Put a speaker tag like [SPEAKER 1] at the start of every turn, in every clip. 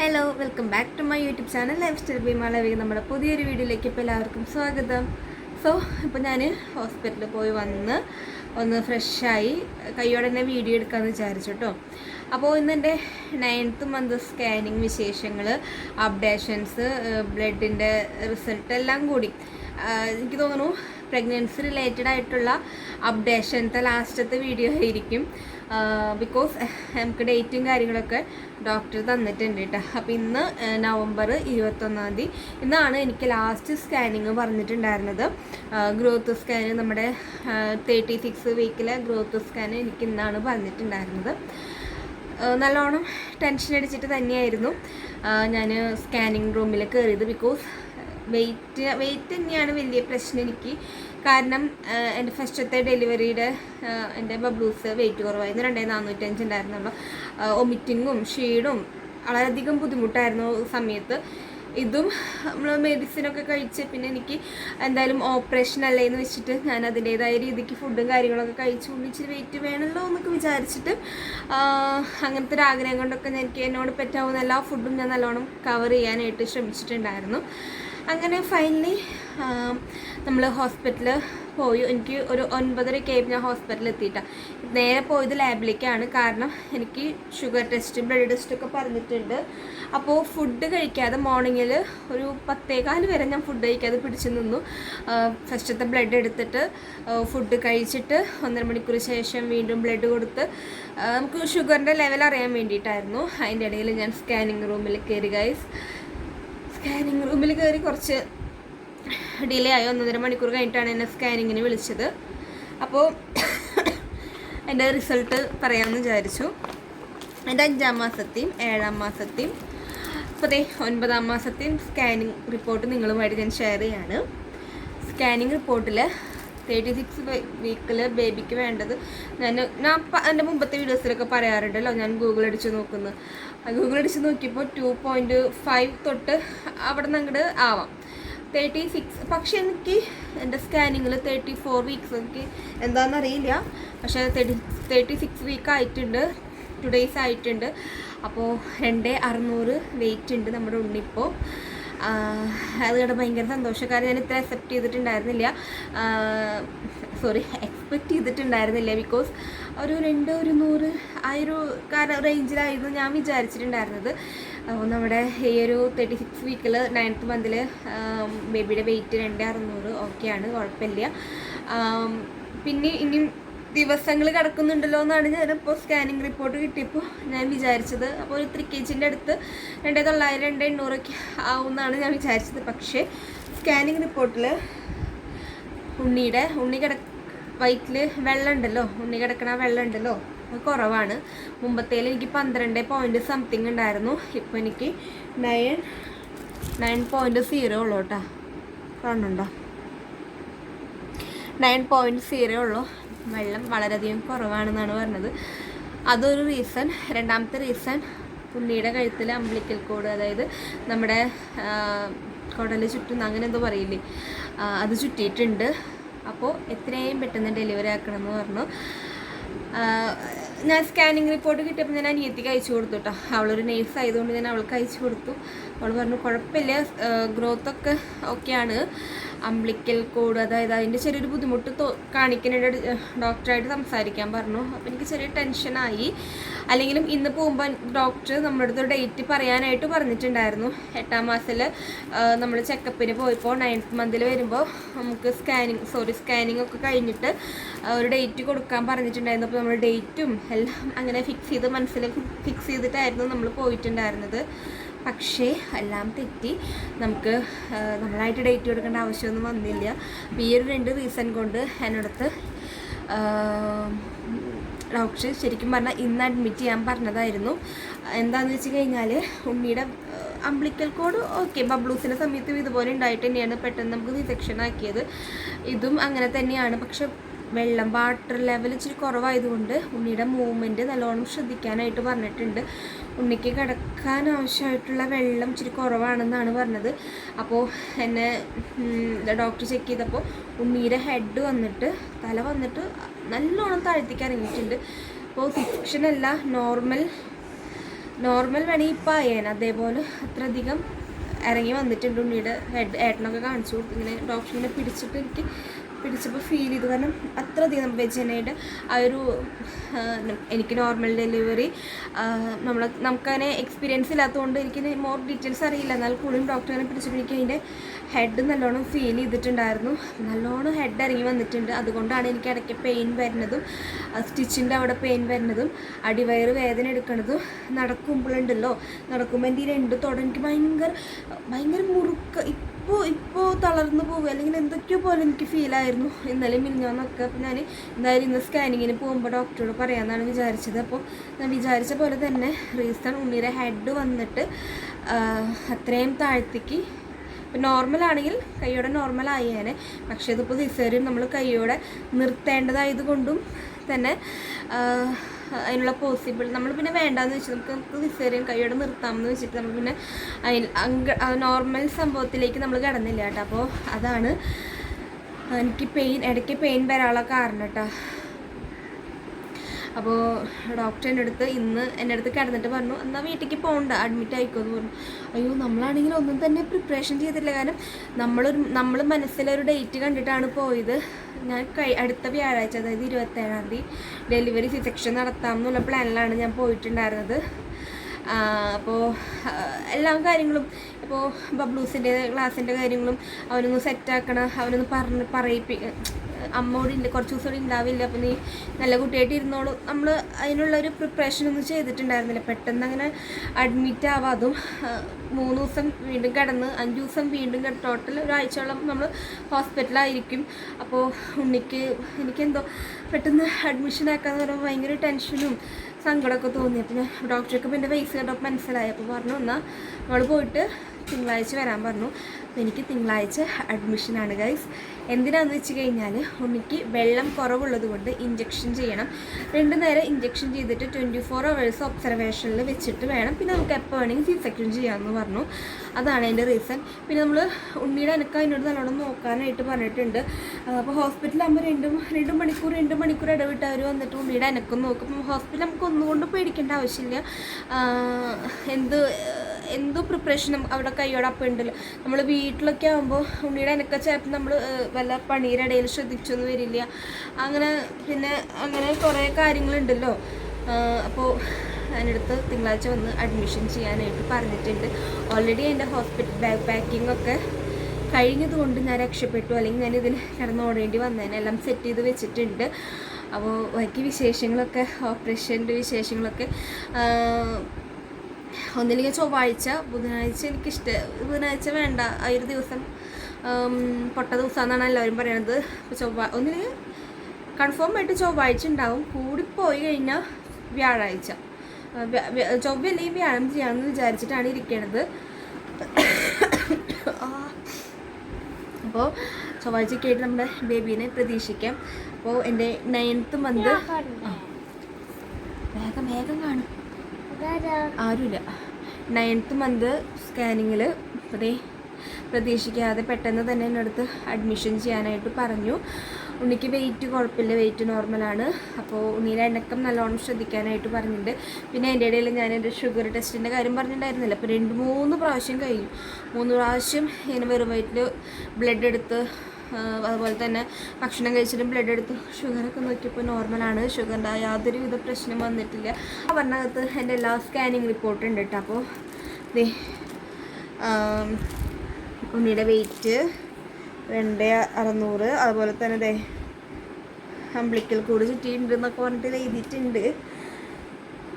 [SPEAKER 1] Hello welcome back to my YouTube channel lifestyle by Malavika നമ്മുടെ പുതിയൊരു വീഡിയോയിലേക്ക് ഇപ്പോൾ എല്ലാവർക്കും സ്വാഗതം. സോ ഇപ്പോൾ ഞാൻ ഹോസ്പിറ്റലിൽ പോയി വന്ന് ഒന്ന് ഫ്രഷായി കയ്യോടെ തന്നെ വീഡിയോ എടുക്കാമെന്ന് വിചാരിച്ചു കേട്ടോ അപ്പോൾ ഇന്ന് എന്റെ നയൻത്ത് മന്ത് സ്കാനിങ് വിശേഷങ്ങൾ അപ്ഡേഷൻസ് ബ്ലഡിന്റെ റിസൾട്ട് എല്ലാം കൂടി. എനിക്ക് തോന്നുന്നു പ്രഗ്നൻസി റിലേറ്റഡ് ആയിട്ടുള്ള അപ്ഡേഷനത്തെ ലാസ്റ്റത്തെ വീഡിയോ ആയിരിക്കും. ബിക്കോസ് നമുക്ക് ഡേറ്റും കാര്യങ്ങളൊക്കെ ഡോക്ടർ തന്നിട്ടുണ്ട് കേട്ടോ അപ്പോൾ ഇന്ന് നവംബർ ഇരുപത്തൊന്നാം തീയതി ഇന്നാണ് എനിക്ക് ലാസ്റ്റ് സ്കാനിങ് പറഞ്ഞിട്ടുണ്ടായിരുന്നത്. ഗ്രോത്ത് സ്കാൻ നമ്മുടെ തേർട്ടി സിക്സ് വീക്കിലെ ഗ്രോത്ത് സ്കാൻ എനിക്ക് ഇന്നാണ് പറഞ്ഞിട്ടുണ്ടായിരുന്നത്. നല്ലോണം ടെൻഷൻ അടിച്ചിട്ട് തന്നെയായിരുന്നു. ഞാൻ സ്കാനിങ് റൂമിൽ കയറിയത് ബിക്കോസ് വെയിറ്റ് വെയിറ്റ് തന്നെയാണ് വലിയ പ്രശ്നം എനിക്ക്. കാരണം എന്റെ ഫസ്റ്റത്തെ ഡെലിവറിയുടെ എന്റെ ബബ്ലൂസ് വെയിറ്റ് കുറവായിരുന്നു. രണ്ടേ നാനൂറ്റഞ്ച് ഉണ്ടായിരുന്നുള്ളൂ. ഒമിറ്റിങ്ങും ഷീഡും വളരെയധികം ബുദ്ധിമുട്ടായിരുന്നു സമയത്ത്. ഇതും നമ്മൾ മെഡിസിനൊക്കെ കഴിച്ച് പിന്നെ എനിക്ക് എന്തായാലും ഓപ്പറേഷൻ അല്ലേ എന്ന് വെച്ചിട്ട് ഞാൻ അതിന്റേതായ രീതിക്ക് ഫുഡും കാര്യങ്ങളൊക്കെ കഴിച്ചു ഇച്ചിരി വെയിറ്റ് വേണമല്ലോ എന്നൊക്കെ വിചാരിച്ചിട്ട് അങ്ങനത്തെ ഒരു ആഗ്രഹം കൊണ്ടൊക്കെ എനിക്ക് എന്നോട് പറ്റാവുന്ന എല്ലാ ഫുഡും ഞാൻ നല്ലോണം കവർ ചെയ്യാനായിട്ട് ശ്രമിച്ചിട്ടുണ്ടായിരുന്നു. അങ്ങനെ ഫൈനലി നമ്മൾ ഹോസ്പിറ്റലിൽ പോയി. എനിക്ക് ഒരു ഒൻപതരയൊക്കെ ആയി ഞാൻ ഹോസ്പിറ്റലിൽ എത്തിയിട്ടാണ് നേരെ പോയത് ലാബിലേക്കാണ് കാരണം എനിക്ക് ഷുഗർ ടെസ്റ്റ് ബ്ലഡ് ടെസ്റ്റ് ഒക്കെ പറഞ്ഞിട്ടുണ്ട്. അപ്പോൾ ഫുഡ് കഴിക്കാതെ മോർണിംഗിൽ ഒരു പത്തേകാൽ വരെ ഞാൻ ഫുഡ് കഴിക്കാതെ പിടിച്ചു നിന്നു. ഫസ്റ്റത്തെ ബ്ലഡ് എടുത്തിട്ട് ഫുഡ് കഴിച്ചിട്ട് ഒന്നര മണിക്കൂർ ശേഷം വീണ്ടും ബ്ലഡ് കൊടുത്ത് നമുക്ക് ഷുഗറിന്റെ ലെവൽ അറിയാൻ വേണ്ടിയിട്ടായിരുന്നു. അതിന്റെ ഇടയിൽ ഞാൻ സ്കാനിങ് റൂമിൽ കയറി ഗൈസ് സ്കാനിങ് റൂമിൽ കയറി കുറച്ച് ഡിലേ ആയി ഒന്നര മണിക്കൂർ കഴിഞ്ഞിട്ടാണ് എന്നെ സ്കാനിങ്ങിന് വിളിച്ചത്. അപ്പോൾ എന്റെ റിസൾട്ട് പറയാമെന്ന് വിചാരിച്ചു. എന്റെ അഞ്ചാം മാസത്തെയും ഏഴാം മാസത്തെയും ഇപ്പോൾ ദേ ഒൻപതാം മാസത്തെയും സ്കാനിങ് റിപ്പോർട്ട് നിങ്ങളുമായിട്ട് ഞാൻ ഷെയർ ചെയ്യാണ്. സ്കാനിങ് റിപ്പോർട്ടിൽ തേർട്ടി സിക്സ് വീക്കിൽ ബേബിക്ക് വേണ്ടത്. ഞാൻ ഞാൻ എന്റെ മുമ്പത്തെ വീഡിയോസിലൊക്കെ പറയാറുണ്ടല്ലോ. ഞാൻ ഗൂഗിൾ അടിച്ച് നോക്കുന്നു. ഗൂഗിൾ അടിച്ച് നോക്കിയപ്പോൾ ടു പോയിന്റ് ഫൈവ് തൊട്ട് അവിടെ നിന്ന് അങ്ങോട്ട് ആവാം. തേർട്ടി സിക്സ് പക്ഷേ എനിക്ക് എന്റെ സ്കാനിങ്ങിൽ തേർട്ടി ഫോർ വീക്സ് എനിക്ക് എന്താണെന്ന് അറിയില്ല പക്ഷേ തേർട്ടി തേർട്ടി സിക്സ് വീക്ക് ആയിട്ടുണ്ട്. ടു ഡേയ്സ് ആയിട്ടുണ്ട്. അപ്പോൾ രണ്ട് അറുന്നൂറ് വെയിറ്റ് ഉണ്ട് നമ്മുടെ ഉണ്ണിപ്പോൾ അത് ഭയങ്കര ഭയങ്കര സന്തോഷക്കാരൻ ഞാൻ ഇത്ര അക്സെപ്റ്റ് ചെയ്തിട്ടുണ്ടായിരുന്നില്ല. സോറി എക്സ്പെക്റ്റ് ചെയ്തിട്ടുണ്ടായിരുന്നില്ല ബിക്കോസ് ഒരു രണ്ട് ഒരു നൂറ് ആ ഒരു റേഞ്ചിലായിരുന്നു ഞാൻ വിചാരിച്ചിട്ടുണ്ടായിരുന്നത്. നമ്മുടെ ഈ ഒരു തേർട്ടി സിക്സ് വീക്കിൽ നയൻത്ത് മന്തിൽ ബേബിയുടെ വെയിറ്റ് രണ്ട് അറുന്നൂറ് ഓക്കെയാണ് കുഴപ്പമില്ല. പിന്നെ ഇനിയും ദിവസങ്ങൾ കിടക്കുന്നുണ്ടല്ലോ എന്നാണ് ഞാനിപ്പോൾ സ്കാനിങ് റിപ്പോർട്ട് കിട്ടിയപ്പോൾ ഞാൻ വിചാരിച്ചത്. അപ്പോൾ ഒരു ത്രീ കെ ജിന്റെ അടുത്ത് രണ്ടേ തൊള്ളായിരം രണ്ട് എണ്ണൂറൊക്കെ ആവുമെന്നാണ് ഞാൻ വിചാരിച്ചത്. പക്ഷേ സ്കാനിങ് റിപ്പോർട്ടിൽ ഉണ്ണിയുടെ ഉണ്ണി കിട വയറ്റിൽ വെള്ളം ഉണ്ടല്ലോ ഉണ്ണി കിടക്കണ വെള്ളം ഉണ്ടല്ലോ അത് കുറവാണ്. മുമ്പത്തേൽ എനിക്ക് പന്ത്രണ്ട് പോയിന്റ് സംതിങ് ഉണ്ടായിരുന്നു. ഇപ്പോൾ എനിക്ക് നയൻ നയൻ പോയിന്റ് സീറോ ഉള്ളൂ കേട്ടോ. കാണുന്നുണ്ടോ? നയൻ പോയിന്റ് സീറോ ഉള്ളൂ. വെള്ളം വളരെയധികം കുറവാണെന്നാണ് പറഞ്ഞത്. അതൊരു റീസൺ രണ്ടാമത്തെ റീസൺ പുള്ളിയുടെ കഴുത്തിൽ അമ്പിളിക്കൽ കോഡ് അതായത് നമ്മുടെ കുടൽ ചുറ്റുന്ന അങ്ങനെ എന്തോ പറയില്ലേ? അത് ചുറ്റിയിട്ടുണ്ട്. അപ്പോൾ എത്രയും പെട്ടെന്ന് ഡെലിവറി ആക്കണമെന്ന് പറഞ്ഞു. ഞാൻ സ്കാനിങ് റിപ്പോർട്ട് കിട്ടിയപ്പോൾ ഞാൻ അനിയത്തിക്ക് അയച്ചു കൊടുത്തു കേട്ടോ. അവളൊരു നേഴ്സ് ആയതുകൊണ്ട് ഞാൻ അവൾക്ക് അയച്ചു കൊടുത്തു. അവൾ പറഞ്ഞു കുഴപ്പമില്ല. ഗ്രോത്തൊക്കെ ഓക്കെയാണ് അംബ്ലിക്കൽ കോഡ് അതായത് അതിന്റെ ചെറിയൊരു ബുദ്ധിമുട്ട് തോ കാണിക്കുന്നുണ്ട് ഡോക്ടറായിട്ട് സംസാരിക്കാൻ പറഞ്ഞു. അപ്പോൾ എനിക്ക് ചെറിയ ടെൻഷനായി അല്ലെങ്കിലും ഇന്ന് പോകുമ്പോൾ ഡോക്ടർ നമ്മുടെ അടുത്ത് ഡേറ്റ് പറയാനായിട്ട് പറഞ്ഞിട്ടുണ്ടായിരുന്നു. എട്ടാം മാസത്തിൽ നമ്മൾ ചെക്കപ്പിന് പോയപ്പോൾ നയൻത്ത് മന്തിൽ വരുമ്പോൾ നമുക്ക് സ്കാനിങ് സോറി സ്കാനിങ് ഒക്കെ കഴിഞ്ഞിട്ട് ഒരു ഡേറ്റ് കൊടുക്കാൻ പറഞ്ഞിട്ടുണ്ടായിരുന്നു. അപ്പോൾ നമ്മൾ ഡേറ്റും എല്ലാം അങ്ങനെ ഫിക്സ് ചെയ്ത് മനസ്സിൽ ഫിക്സ് ചെയ്തിട്ടായിരുന്നു നമ്മൾ പോയിട്ടുണ്ടായിരുന്നത്. പക്ഷേ എല്ലാം തെറ്റി. നമുക്ക് നമ്മളായിട്ട് ഡേറ്റ് കൊടുക്കേണ്ട ആവശ്യമൊന്നും വന്നില്ല. അപ്പോൾ ഈ ഒരു രണ്ട് റീസൺ കൊണ്ട് എന്നോടത്ത് ഡോക്ടർ ശരിക്കും പറഞ്ഞാൽ ഇന്ന് അഡ്മിറ്റ് ചെയ്യാൻ പറഞ്ഞതായിരുന്നു. എന്താണെന്ന് വെച്ച് കഴിഞ്ഞാൽ ഉണ്ണിയുടെ അംബ്ലിക്കൽ കോഡ് ഓക്കെ ബബ്ലൂസിന്റെ സമയത്തും ഇതുപോലെ ഉണ്ടായിട്ട് തന്നെയാണ് പെട്ടെന്ന് നമുക്ക് ഡിസെക്ഷൻ ആക്കിയത്. ഇതും അങ്ങനെ തന്നെയാണ്. പക്ഷെ വെള്ളം വാട്ടർ ലെവൽ ഇച്ചിരി കുറവായതുകൊണ്ട് ഉണ്ണിയുടെ മൂവ്മെന്റ് നല്ലോണം ശ്രദ്ധിക്കാനായിട്ട് പറഞ്ഞിട്ടുണ്ട്. ഉണ്ണിക്ക് കിടക്കാൻ ആവശ്യമായിട്ടുള്ള വെള്ളം ഇച്ചിരി കുറവാണെന്നാണ് പറഞ്ഞത്. അപ്പോൾ എന്നെ ഡോക്ടർ ചെക്ക് ചെയ്തപ്പോൾ ഉണ്ണിയുടെ ഹെഡ് വന്നിട്ട് തല വന്നിട്ട് നല്ലോണം താഴ്ത്തിക്ക് ഇറങ്ങിയിട്ടുണ്ട് അപ്പോൾ ഫിക്ഷൻ അല്ല നോർമൽ നോർമൽ വേണമെങ്കിൽ ഇപ്പം ആയേനെ അതേപോലെ അത്രയധികം ഇറങ്ങി വന്നിട്ടുണ്ട് ഉണ്ണിയുടെ ഹെഡ് ഏട്ടനൊക്കെ കാണിച്ചു കൊടുത്തു ഇങ്ങനെ ഡോക്ടറിനെ പിടിച്ചിട്ട് എനിക്ക് പിടിച്ചപ്പോൾ ഫീൽ ചെയ്തു. കാരണം അത്രയധികം വെജനയുടെ ആ ഒരു എനിക്ക് നോർമൽ ഡെലിവറി നമ്മൾ നമുക്കതിനെ എക്സ്പീരിയൻസ് ഇല്ലാത്തതുകൊണ്ട് എനിക്ക് മോർ ഡീറ്റെയിൽസ് അറിയില്ല. എന്നാൽ കൂടുതലും ഡോക്ടറിനെ പിടിച്ചപ്പോൾ എനിക്ക് അതിന്റെ ഹെഡ് നല്ലോണം ഫീൽ ചെയ്തിട്ടുണ്ടായിരുന്നു. നല്ലോണം ഹെഡ് ഇറങ്ങി വന്നിട്ടുണ്ട്. അതുകൊണ്ടാണ് എനിക്ക് ഇടയ്ക്ക് പെയിൻ വരുന്നതും സ്റ്റിച്ചിന്റെ അവിടെ പെയിൻ വരുന്നതും അടിവയറ് വേദന എടുക്കുന്നതും നടക്കുമ്പോഴുണ്ടല്ലോ. നടക്കുമ്പോൾ എന്റെ ഈ രണ്ട് തുടങ്ങി ഭയങ്കര ഭയങ്കര മുറുക്ക. ഇപ്പോൾ ഇപ്പോൾ തളർന്നു പോകുക അല്ലെങ്കിൽ എന്തൊക്കെയോ പോലെ എനിക്ക് ഫീൽ ആയിരുന്നു. ഇന്നലെ മിനിഞ്ഞാന്നൊക്കെ അപ്പോൾ ഞാൻ എന്തായാലും ഇന്ന് സ്കാനിങ്ങിന് പോകുമ്പോൾ ഡോക്ടറോട് പറയാമെന്നാണ് വിചാരിച്ചത്. അപ്പോൾ ഞാൻ വിചാരിച്ച പോലെ തന്നെ റീസൺ ഉണ്ണിയുടെ ഹെഡ് വന്നിട്ട് അത്രയും താഴ്ത്തിക്ക്. ഇപ്പം നോർമലാണെങ്കിൽ കൈയോടെ നോർമൽ ആയേനെ. പക്ഷേ ഇതിപ്പോൾ സിസേറിയൻ നമ്മൾ കൈയോടെ നിർത്തേണ്ടതായത് കൊണ്ടും തന്നെ അതിനുള്ള പോസിബിൾ നമ്മൾ പിന്നെ വേണ്ടാന്ന് വെച്ചാൽ നമുക്ക് നമുക്ക് സിസേറിയൻ കൈയോടെ നിർത്താമെന്ന് വെച്ചിട്ട് നമ്മൾ പിന്നെ നോർമൽ സംഭവത്തിലേക്ക് നമ്മൾ കിടന്നില്ല കേട്ടോ. അപ്പോൾ അതാണ് എനിക്ക് പെയിൻ ഇടയ്ക്ക് പെയിൻ വരാനുള്ള കാരണം കേട്ടോ. അപ്പോൾ ഡോക്ടർ എന്റെ അടുത്ത് ഇന്ന് എന്റെ അടുത്ത് കിടന്നിട്ട് പറഞ്ഞു എന്നാൽ വീട്ടിലേക്ക് പോകണ്ട അഡ്മിറ്റ് ആയിക്കോ എന്ന് പറഞ്ഞു. അയ്യോ നമ്മളാണെങ്കിൽ ഒന്നും തന്നെ പ്രിപ്പറേഷൻ ചെയ്തിട്ടില്ല. കാരണം നമ്മളൊരു നമ്മൾ മനസ്സിലൊരു ഡേറ്റ് കണ്ടിട്ടാണ് പോയത്. ഞാൻ കഴി അടുത്ത വ്യാഴാഴ്ച അതായത് ഇരുപത്തേഴാം തീയതി ഡെലിവറി സിസെക്ഷൻ നടത്താം എന്നുള്ള പ്ലാനിലാണ് ഞാൻ പോയിട്ടുണ്ടായിരുന്നത്. അപ്പോൾ എല്ലാ കാര്യങ്ങളും ഇപ്പോൾ ബബ്ലൂസിന്റെ ക്ലാസ്സിന്റെ കാര്യങ്ങളും അവനൊന്ന് സെറ്റാക്കണം അവനൊന്ന് പറഞ്ഞ് പറയിപ്പി അമ്മോട് ഇല്ല കുറച്ച് ദിവസം കൂടി ഉണ്ടാവില്ല അപ്പോൾ നീ നല്ല കുട്ടിയായിട്ട് ഇരുന്നോളൂ. നമ്മൾ അതിനുള്ള ഒരു പ്രിപ്പറേഷൻ ഒന്നും ചെയ്തിട്ടുണ്ടായിരുന്നില്ല. പെട്ടെന്ന് അങ്ങനെ അഡ്മിറ്റ് ആവാതും മൂന്ന് ദിവസം വീണ്ടും കിടന്ന് അഞ്ച് ദിവസം വീണ്ടും കിട ടോട്ടൽ ഒരാഴ്ചയോളം നമ്മൾ ഹോസ്പിറ്റലായിരിക്കും അപ്പോൾ ഉണ്ണിക്ക് എനിക്കെന്തോ പെട്ടെന്ന് അഡ്മിഷൻ ആക്കാന്ന് പറയുമ്പോൾ ഭയങ്കര ടെൻഷനും സങ്കടമൊക്കെ തോന്നി. അപ്പോൾ ഞാൻ ഡോക്ടർക്ക് എന്റെ വയസ്സ് കണ്ടപ്പോൾ മനസ്സിലായി. അപ്പോൾ പറഞ്ഞു എന്നാൽ നമ്മൾ പോയിട്ട് തിങ്കളാഴ്ച വരാൻ പറഞ്ഞു. അപ്പോൾ എനിക്ക് തിങ്കളാഴ്ച അഡ്മിഷനാണ് ഗൈസ് എന്തിനാന്ന് വെച്ച് കഴിഞ്ഞാൽ ഉണ്ണിക്ക് വെള്ളം കുറവുള്ളത് കൊണ്ട് ഇഞ്ചെക്ഷൻ ചെയ്യണം. രണ്ട് നേരം ഇഞ്ചെക്ഷൻ ചെയ്തിട്ട് ട്വന്റി ഫോർ അവേഴ്സ് ഒബ്സർവേഷനിൽ വെച്ചിട്ട് വേണം. പിന്നെ നമുക്ക് എപ്പോൾ വേണമെങ്കിൽ സി സെക്ഷൻ ചെയ്യാമെന്ന് പറഞ്ഞു. അതാണ് എന്റെ റീസൺ പിന്നെ നമ്മൾ ഉണ്ണിയുടെ അനക്ക എന്നോട് നല്ലോണം നോക്കാനായിട്ട് പറഞ്ഞിട്ടുണ്ട്. അപ്പോൾ ഹോസ്പിറ്റലാകുമ്പോൾ രണ്ടും രണ്ട് മണിക്കൂർ രണ്ട് മണിക്കൂർ ഇടവിട്ട് അവർ വന്നിട്ട് ഉണ്ണിയുടെ അനക്കം നോക്കും. ഹോസ്പിറ്റൽ നമുക്ക് ഒന്നുകൊണ്ട് പേടിക്കേണ്ട ആവശ്യമില്ല. എന്ത് എന്തോ പ്രിപ്പറേഷനും അവിടെ കൈയോടൊപ്പം ഉണ്ടല്ലോ. നമ്മൾ വീട്ടിലൊക്കെ ആകുമ്പോൾ ഉണ്ണിയുടെ എനക്ക ചിലപ്പോൾ നമ്മൾ വല്ല പണിയുടെ ഇടയിൽ ശ്രദ്ധിച്ചൊന്നും വരില്ല. അങ്ങനെ പിന്നെ അങ്ങനെ കുറേ കാര്യങ്ങളുണ്ടല്ലോ. അപ്പോൾ അതിനടുത്ത് തിങ്കളാഴ്ച വന്ന് അഡ്മിഷൻ ചെയ്യാനായിട്ട് പറഞ്ഞിട്ടുണ്ട്. ഓൾറെഡി എന്റെ ഹോസ്പിറ്റൽ ബാഗ് പാക്കിംഗ് ഒക്കെ കഴിഞ്ഞതുകൊണ്ട് ഞാൻ രക്ഷപ്പെട്ടു. അല്ലെങ്കിൽ ഞാൻ ഇതിൽ കിടന്നോടേണ്ടി വന്നതിനെല്ലാം സെറ്റ് ചെയ്ത് വെച്ചിട്ടുണ്ട്. അപ്പോൾ ബാക്കി വിശേഷങ്ങളൊക്കെ ഓപ്പറേഷന്റെ വിശേഷങ്ങളൊക്കെ ഒന്നില്ലെങ്കിൽ ചൊവ്വാഴ്ച ബുധനാഴ്ച എനിക്കിഷ്ട ബുധനാഴ്ച വേണ്ട ആ ഒരു ദിവസം. പൊട്ട പൊട്ട ദിവസമെന്നാണ് എല്ലാവരും പറയണത്. അപ്പോൾ ചൊവ്വ ഒന്നില്ലെങ്കിൽ കൺഫേം ആയിട്ട് ചൊവ്വാഴ്ച ഉണ്ടാവും. കൂടിപ്പോയി കഴിഞ്ഞാൽ വ്യാഴാഴ്ച. ചൊവ്വ അല്ലെങ്കിൽ വ്യാഴം ചെയ്യാമെന്ന് വിചാരിച്ചിട്ടാണ് ഇരിക്കണത്. അപ്പോൾ ചൊവ്വാഴ്ചയ്ക്കായിട്ട് നമ്മുടെ ബേബീനെ പ്രതീക്ഷിക്കാം. അപ്പോൾ എന്റെ നയൻത്ത് മന്ത് വേഗം വേഗം കാണും. ആരുമില്ല നയൻത്ത് മന്ത് സ്കാനിങ്ങിൽ അതേ പ്രതീക്ഷിക്കാതെ പെട്ടെന്ന് തന്നെ എന്റെ അടുത്ത് അഡ്മിഷൻ ചെയ്യാനായിട്ട് പറഞ്ഞു. ഉണ്ണിക്ക് വെയിറ്റ് കുഴപ്പമില്ല വെയിറ്റ് നോർമലാണ് അപ്പോൾ ഉണ്ണീനെ എണ്ണക്കം നല്ലോണം ശ്രദ്ധിക്കാനായിട്ട് പറഞ്ഞിട്ടുണ്ട്. പിന്നെ അതിന്റെ ഇടയിൽ ഞാൻ എന്റെ ഷുഗർ ടെസ്റ്റിന്റെ കാര്യം പറഞ്ഞിട്ടുണ്ടായിരുന്നില്ല. അപ്പോൾ രണ്ട് മൂന്ന് പ്രാവശ്യം കഴിഞ്ഞു മൂന്ന് പ്രാവശ്യം ഇങ്ങനെ വെറും വയറ്റിൽ ബ്ലഡ് എടുത്ത് അതുപോലെ തന്നെ ഭക്ഷണം കഴിച്ചിട്ട് ബ്ലഡ് എടുത്ത് ഷുഗറൊക്കെ നോക്കിയപ്പോൾ നോർമലാണ് ഷുഗറിന്റെ യാതൊരുവിധ പ്രശ്നം വന്നിട്ടില്ല. ആ പറഞ്ഞകത്ത് എന്റെ എല്ലാ സ്കാനിങ് റിപ്പോർട്ട് ഉണ്ട് കേട്ടോ അപ്പോൾ ദേ ഉണ്ണിയുടെ വെയിറ്റ് രണ്ട് അറുന്നൂറ്. അതുപോലെ തന്നെ ദേ അമ്പിളിക്കൽ കൂട് ചുറ്റിയിട്ടുണ്ട് എന്നൊക്കെ പറഞ്ഞിട്ട് എഴുതിയിട്ടുണ്ട്.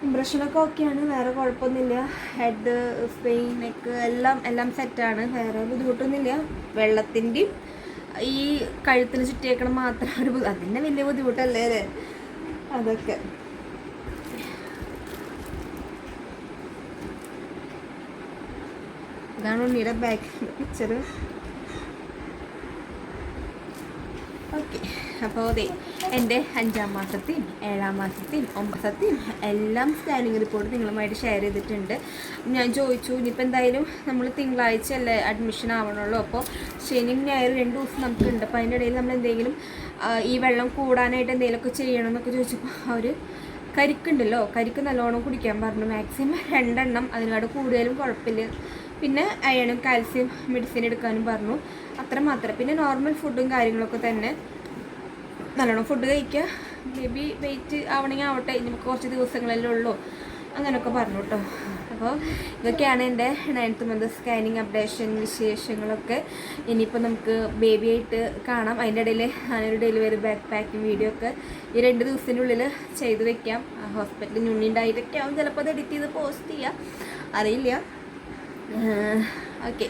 [SPEAKER 1] ഇംപ്രഷനൊക്കെ ഓക്കെയാണ് വേറെ കുഴപ്പമൊന്നുമില്ല. ഹെഡ് സ്പെയിൻ നെക്ക് എല്ലാം എല്ലാം സെറ്റാണ് വേറെ ബുദ്ധിമുട്ടൊന്നുമില്ല. വെള്ളത്തിന്റെയും ഈ കഴുത്തിന് ചുറ്റിയേക്കണം മാത്രം ഒരു അതിന്റെ വലിയ ബുദ്ധിമുട്ടല്ലേ അല്ലേ? അതൊക്കെ. ഇതാണ് ഉണ്ണിയുടെ ബാക്ക് പിക്ചർ ഓക്കെ അപ്പോൾ അതെ എന്റെ അഞ്ചാം മാസത്തെയും ഏഴാം മാസത്തെയും ഒമ്പതത്തെയും എല്ലാം സ്കാനിങ് റിപ്പോർട്ട് നിങ്ങളുമായിട്ട് ഷെയർ ചെയ്തിട്ടുണ്ട്. ഞാൻ ചോദിച്ചു ഇനിയിപ്പോൾ എന്തായാലും നമ്മൾ തിങ്കളാഴ്ച അല്ലേ അഡ്മിഷൻ ആവണുള്ളൂ? അപ്പോൾ ശനിയും ഞായറും രണ്ട് ദിവസം നമുക്കുണ്ട്. അപ്പോൾ അതിന്റെ ഇടയിൽ നമ്മൾ എന്തെങ്കിലും ഈ വെള്ളം കൂടാനായിട്ട് എന്തെങ്കിലുമൊക്കെ ചെയ്യണം എന്നൊക്കെ ചോദിച്ചപ്പോൾ അവർ കരിക്കുണ്ടല്ലോ. കരിക്ക് നല്ലോണം കുടിക്കാൻ പറഞ്ഞു. മാക്സിമം രണ്ടെണ്ണം. അതിനോട് കൂടുതലും കുഴപ്പമില്ല. പിന്നെ അയണും കാൽസ്യം മെഡിസിൻ എടുക്കാനും പറഞ്ഞു. അത്ര മാത്രം. പിന്നെ നോർമൽ ഫുഡും കാര്യങ്ങളൊക്കെ തന്നെ. നല്ലോണം ഫുഡ് കഴിക്കുക ബേബി വെയിറ്റ് ആവണമെങ്കിൽ ആവട്ടെ ഇനി കുറച്ച് ദിവസങ്ങളല്ലേ ഉള്ളൂ. അങ്ങനെയൊക്കെ പറഞ്ഞു കേട്ടോ. അപ്പോൾ ഇതൊക്കെയാണ് എന്റെ നയൻത്ത് മന്ത് സ്കാനിങ് അപ്ഡേഷൻ വിശേഷങ്ങളൊക്കെ. ഇനിയിപ്പോൾ നമുക്ക് ബേബി ആയിട്ട് കാണാം. അതിന്റെ ഇടയിൽ ഞാനൊരു ഡെലിവറി ബാക്ക് പാക്കിംഗ് വീഡിയോ ഒക്കെ ഈ രണ്ട് ദിവസത്തിനുള്ളിൽ ചെയ്ത് വെക്കാം. ഹോസ്പിറ്റലിൽ ഞുണ്ണി ഉണ്ടായിട്ടൊക്കെ ആവും. ചിലപ്പോൾ അത് എഡിറ്റ് ചെയ്ത് പോസ്റ്റ് ചെയ്യാം. അറിയില്ല. ഓക്കെ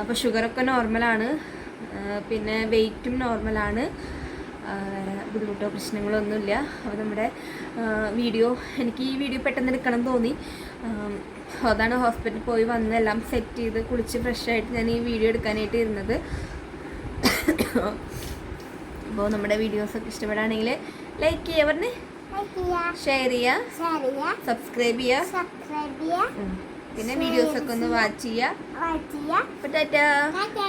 [SPEAKER 1] അപ്പോൾ ഷുഗറൊക്കെ നോർമലാണ് പിന്നെ വെയിറ്റും നോർമലാണ് വേറെ ബുദ്ധിമുട്ടോ പ്രശ്നങ്ങളോ ഒന്നുമില്ല. അപ്പോൾ നമ്മുടെ വീഡിയോ എനിക്ക് ഈ വീഡിയോ പെട്ടെന്ന് എടുക്കണം തോന്നി. അതാണ് ഹോസ്പിറ്റലിൽ പോയി വന്ന് എല്ലാം സെറ്റ് ചെയ്ത് കുളിച്ച് ഫ്രഷായിട്ട് ഞാൻ ഈ വീഡിയോ എടുക്കാനായിട്ട് ഇരുന്നത്. അപ്പോൾ നമ്മുടെ വീഡിയോസൊക്കെ ഇഷ്ടപ്പെടുകയാണെങ്കിൽ ലൈക്ക് ചെയ്യുക പറഞ്ഞ്. ഷെയർ ചെയ്യുക.
[SPEAKER 2] ചെയ്യുക.
[SPEAKER 1] സബ്സ്ക്രൈബ് ചെയ്യുക. ഉം. പിന്നെ വീഡിയോസൊക്കെ ഒന്ന് വാച്ച് ചെയ്യുക. ടാറ്റാ.
[SPEAKER 2] ടാറ്റാ.